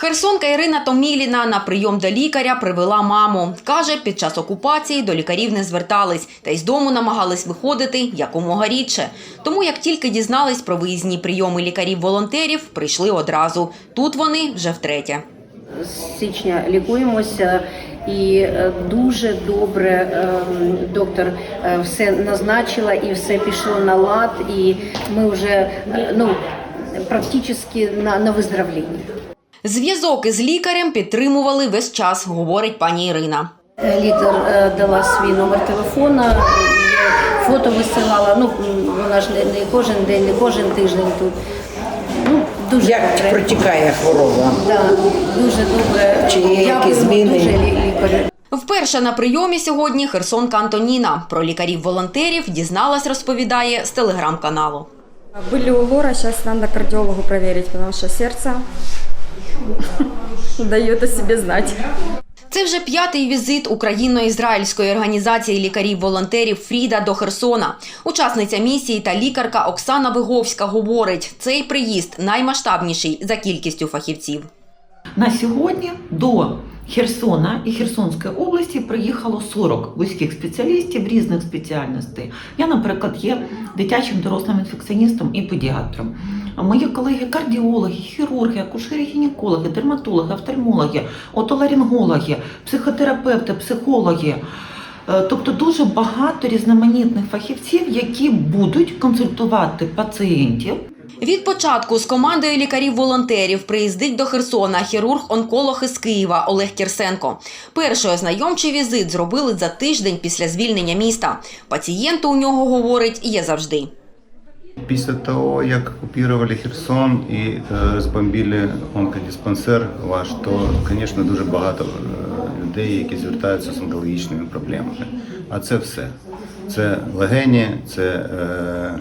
Херсонка Ірина Томіліна на прийом до лікаря привела маму. Каже, під час окупації до лікарів не звертались, та й з дому намагались виходити якомога рідше. Тому, як тільки дізнались про виїзні прийоми лікарів-волонтерів, прийшли одразу. Тут вони вже втретє. з січня лікуємося, і е, дуже добре ем, доктор е, все назначила і все пішло на лад, і ми вже е, ну, практично на, на виздоровленні. Зв'язок із лікарем підтримували весь час, говорить пані Ірина. Е, Лікар е, дала свій номер телефона, е, фото висилала. Ну вона ж не, кожен день, не кожен тиждень тут. Ну дуже Як добре. протікає хвороба? Да, дуже добре. Чи є якісь Дякуємо зміни? Дуже лі- лікарю. Вперше на прийомі сьогодні Херсонка Антоніна. Про лікарів-волонтерів дізналась, розповідає з телеграм-каналу. Были у Лора, сейчас надо кардиологу проверить, потому что сердце дает о себе знать. Це вже п'ятий візит україно-ізраїльської організації лікарів-волонтерів Фріда до Херсона. Учасниця місії та лікарка Оксана Виговська говорить, цей приїзд наймасштабніший за кількістю фахівців. На сьогодні до Херсона і Херсонської області приїхало 40 вузьких спеціалістів різних спеціальностей. Я, наприклад, є дитячим дорослим інфекціоністом і педіатром. Мої колеги кардіологи, хірурги, акушери, гінекологи, дерматологи, офтальмологи, отоларингологи, психотерапевти, психологи. Е, Тобто дуже багато різноманітних фахівців, які будуть консультувати пацієнтів Від початку з командою лікарів-волонтерів приїздить до Херсона хірург-онколог із Києва Олег Кірсенко. Перший ознайомчий візит зробили за тиждень після звільнення міста. Пацієнти у нього говорить є завжди. Після того, як окупували Херсон і е, розбомбили онкодиспансер ваш, то, звісно, дуже багато е, людей, які звертаються з онкологічними проблемами. А це все. Це легені, це е,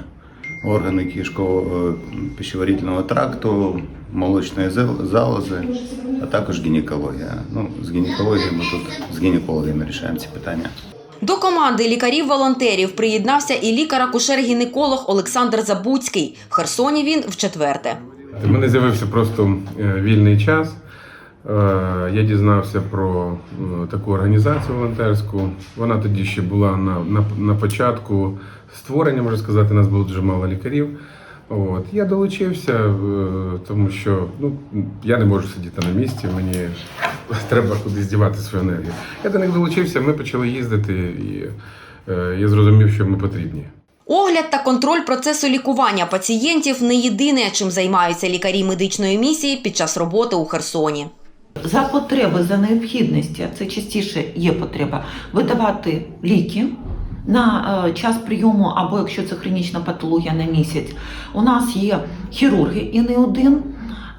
органи кишково пищеварительного тракту, молочної зал- залози, а також гінекологія. Ну, з гінекологією ми тут з гінекологами рішаємо ці питання. До команди лікарів-волонтерів приєднався і лікар-акушер-гінеколог Олександр Забуцький. В Херсоні він вчетверте. У мене з'явився просто е, вільний час. Е, Я дізнався про е, таку організацію волонтерську. Вона тоді ще була на, на, на початку створення, можна сказати, нас було дуже мало лікарів. От. Я долучився, тому що ну, я не можу сидіти на місці, мені треба кудись дівати свою енергію. Я до них долучився, ми почали їздити, і е, я зрозумів, що ми потрібні. Огляд та контроль процесу лікування пацієнтів не єдине, чим займаються лікарі медичної місії під час роботи у Херсоні. за потреби, за необхідності, це частіше є потреба, видавати ліки на е, час прийому, або якщо це хронічна патологія на місяць. У нас є хірурги і не один.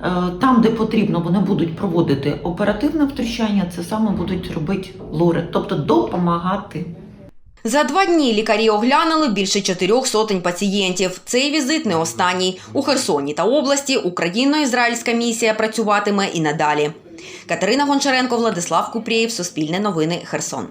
Е, Там, де потрібно, вони будуть проводити оперативне втручання, це саме будуть робити лори, тобто допомагати. За два дні лікарі оглянули більше чотирьох сотень пацієнтів. Цей візит не останній. У Херсоні та області Україно-ізраїльська місія працюватиме і надалі. Катерина Гончаренко, Владислав Купрієв, Суспільне новини, Херсон.